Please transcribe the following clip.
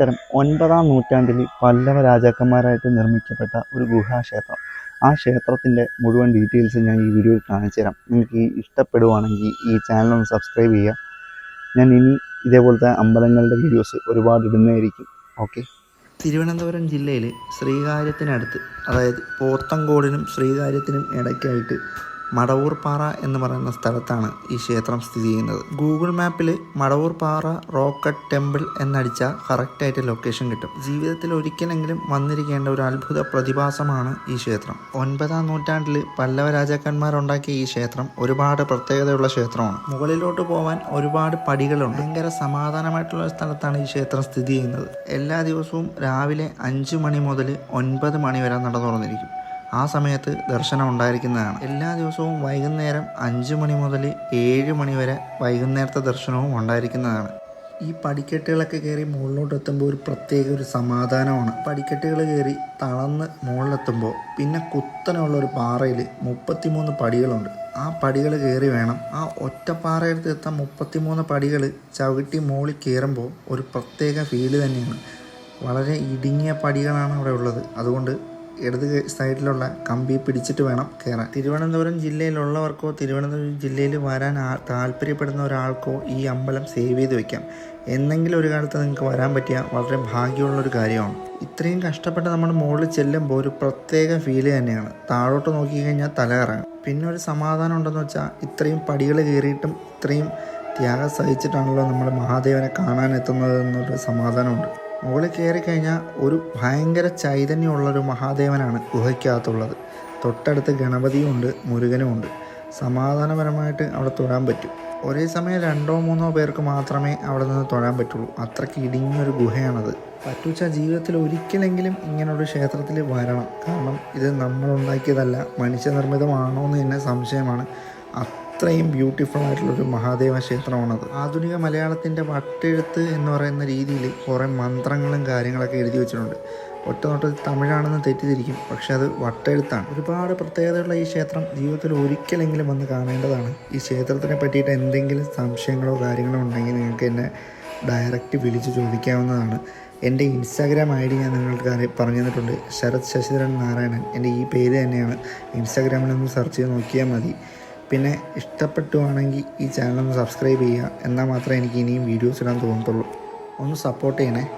നമസ്കാരം ഒൻപതാം നൂറ്റാണ്ടിൽ പല്ലവ രാജാക്കന്മാരായിട്ട് നിർമ്മിക്കപ്പെട്ട ഒരു ഗുഹാക്ഷേത്രം. ആ ക്ഷേത്രത്തിന്റെ മുഴുവൻ ഡീറ്റെയിൽസ് ഞാൻ ഈ വീഡിയോയിൽ കാണിച്ചു തരാം നിങ്ങൾക്ക് ഇഷ്ടപ്പെടുവാണെങ്കിൽ ഈ ചാനൽ ഒന്ന് സബ്സ്ക്രൈബ് ചെയ്യുക. ഞാൻ ഇനി ഇതേപോലത്തെ അമ്പലങ്ങളുടെ വീഡിയോസ് ഒരുപാട് ഇടുന്നതായിരിക്കും. ഓക്കെ തിരുവനന്തപുരം ജില്ലയിൽ ശ്രീകാര്യത്തിനടുത്ത് അതായത് പോത്തങ്കോടിനും ശ്രീകാര്യത്തിനും ഇടയ്ക്കായിട്ട് മടവൂർ പാറ എന്ന് പറയുന്ന സ്ഥലത്താണ് ഈ ക്ഷേത്രം സ്ഥിതി ചെയ്യുന്നത്. ഗൂഗിൾ മാപ്പിൽ മടവൂർ പാറ റോക്കറ്റ് ടെമ്പിൾ എന്നടിച്ചാൽ കറക്റ്റായിട്ട് ലൊക്കേഷൻ കിട്ടും. ജീവിതത്തിൽ ഒരിക്കലെങ്കിലും വന്നിരിക്കേണ്ട ഒരു അത്ഭുത പ്രതിഭാസമാണ് ഈ ക്ഷേത്രം. ഒൻപതാം നൂറ്റാണ്ടിൽ പല്ലവ രാജാക്കന്മാരുണ്ടാക്കിയ ഈ ക്ഷേത്രം ഒരുപാട് പ്രത്യേകതയുള്ള ക്ഷേത്രമാണ്. മുകളിലോട്ട് പോവാൻ ഒരുപാട് പടികളുണ്ട്. ഭയങ്കര സമാധാനമായിട്ടുള്ള സ്ഥലത്താണ് ഈ ക്ഷേത്രം സ്ഥിതി ചെയ്യുന്നത്. എല്ലാ ദിവസവും രാവിലെ അഞ്ച് മണി മുതൽ ഒൻപത് മണി വരെ നട തുറന്നിരിക്കും ആ സമയത്ത് ദർശനം ഉണ്ടായിരിക്കുന്നതാണ് എല്ലാ ദിവസവും വൈകുന്നേരം അഞ്ച് മണി മുതൽ ഏഴ് മണി വരെ വൈകുന്നേരത്തെ ദർശനവും ഉണ്ടായിരിക്കുന്നതാണ്. ഈ പടിക്കെട്ടുകളൊക്കെ കയറി മുകളിലോട്ട് എത്തുമ്പോൾ ഒരു പ്രത്യേക ഒരു സമാധാനമാണ്. പടിക്കെട്ടുകൾ കയറി തളർന്ന് മുകളിലെത്തുമ്പോൾ പിന്നെ കുത്തനുള്ള ഒരു പാറയിൽ മുപ്പത്തിമൂന്ന് പടികളുണ്ട്. ആ പടികൾ കയറി വേണം. ആ ഒറ്റപ്പാറയെടുത്ത് എത്താൻ മുപ്പത്തിമൂന്ന് പടികൾ ചവിട്ടി മുകളിൽ കയറുമ്പോൾ ഒരു പ്രത്യേക ഫീൽ തന്നെയാണ്. വളരെ ഇടുങ്ങിയ പടികളാണ് അവിടെ ഉള്ളത്. അതുകൊണ്ട് ഇടത് സൈഡിലുള്ള കമ്പി പിടിച്ചിട്ട് വേണം കയറാൻ. തിരുവനന്തപുരം ജില്ലയിലുള്ളവർക്കോ തിരുവനന്തപുരം ജില്ലയിൽ വരാൻ താല്പര്യപ്പെടുന്ന ഒരാൾക്കോ ഈ അമ്പലം സേവ് ചെയ്ത് വെക്കാം. എന്നെങ്കിലും ഒരു കാലത്ത് നിങ്ങൾക്ക് വരാൻ പറ്റിയ വളരെ ഭാഗ്യമുള്ള ഒരു കാര്യമാണ്. ഇത്രയും കഷ്ടപ്പെട്ട് നമ്മൾ മുകളിൽ ചെല്ലുമ്പോൾ ഒരു പ്രത്യേക ഫീൽ തന്നെയാണ്. താഴോട്ട് നോക്കിക്കഴിഞ്ഞാൽ തല ഇറങ്ങും പിന്നെ ഒരു സമാധാനം ഉണ്ടെന്ന് വെച്ചാൽ ഇത്രയും പടികൾ കയറിയിട്ടും ഇത്രയും ത്യാഗം സഹിച്ചിട്ടാണല്ലോ നമ്മൾ മഹാദേവനെ കാണാൻ എത്തുന്നത് എന്നൊരു സമാധാനമുണ്ട്. മുകളിൽ കയറി കഴിഞ്ഞാൽ ഒരു ഭയങ്കര ചൈതന്യമുള്ള ഒരു മഹാദേവനാണ് ഗുഹയ്ക്കകത്തുള്ളത്. തൊട്ടടുത്ത് ഗണപതിയുമുണ്ട് മുരുകനുമുണ്ട് സമാധാനപരമായിട്ട് അവിടെ തൊഴാൻ പറ്റും. ഒരേ സമയം രണ്ടോ മൂന്നോ പേർക്ക് മാത്രമേ അവിടെ നിന്ന് തൊഴാൻ പറ്റുള്ളൂ. അത്രയ്ക്ക് ഇടുങ്ങിയൊരു ഗുഹയാണത്. പറ്റൂച്ച ജീവിതത്തിൽ ഒരിക്കലെങ്കിലും ഇങ്ങനൊരു ക്ഷേത്രത്തിൽ വരണം. കാരണം ഇത് നമ്മളുണ്ടാക്കിയതല്ല മനുഷ്യനിർമ്മിതമാണോ എന്ന് തന്നെ സംശയമാണ്. അത്രയും ബ്യൂട്ടിഫുൾ ആയിട്ടുള്ളൊരു മഹാദേവ ക്ഷേത്രമാണത് ആധുനിക മലയാളത്തിന്റെ വട്ടെഴുത്ത് എന്ന് പറയുന്ന രീതിയിൽ കുറേ മന്ത്രങ്ങളും കാര്യങ്ങളൊക്കെ എഴുതി വെച്ചിട്ടുണ്ട്. ഒറ്റ നോട്ടത്തിൽ തമിഴാണെന്ന് തെറ്റിദ്ധരിക്കും പക്ഷെ അത് വട്ടെഴുത്താണ്. ഒരുപാട് പ്രത്യേകതയുള്ള ഈ ക്ഷേത്രം ജീവിതത്തിൽ ഒരിക്കലെങ്കിലും വന്ന് കാണേണ്ടതാണ്. ഈ ക്ഷേത്രത്തിനെ പറ്റിയിട്ട് എന്തെങ്കിലും സംശയങ്ങളോ കാര്യങ്ങളോ ഉണ്ടെങ്കിൽ നിങ്ങൾക്ക് എന്നെ ഡയറക്റ്റ് വിളിച്ച് ചോദിക്കാവുന്നതാണ്. എന്റെ ഇൻസ്റ്റാഗ്രാം ഐ ഡി ഞാൻ നിങ്ങൾക്ക് പറഞ്ഞു തന്നിട്ടുണ്ട്. ശരത് ശശിധരൻ നാരായണൻ. എന്റെ ഈ പേര് തന്നെയാണ്. ഇൻസ്റ്റാഗ്രാമിൽ ഒന്ന് സെർച്ച് ചെയ്ത് നോക്കിയാൽ മതി. പിന്നെ ഇഷ്ടപ്പെട്ടുവാണെങ്കിൽ ഈ ചാനൽ ഒന്ന് സബ്സ്ക്രൈബ് ചെയ്യുക. എന്നാൽ മാത്രമേ എനിക്ക് ഇനിയും വീഡിയോസ് ഇടാൻ തോന്നത്തുള്ളൂ. ഒന്ന് സപ്പോർട്ട് ചെയ്യണേ.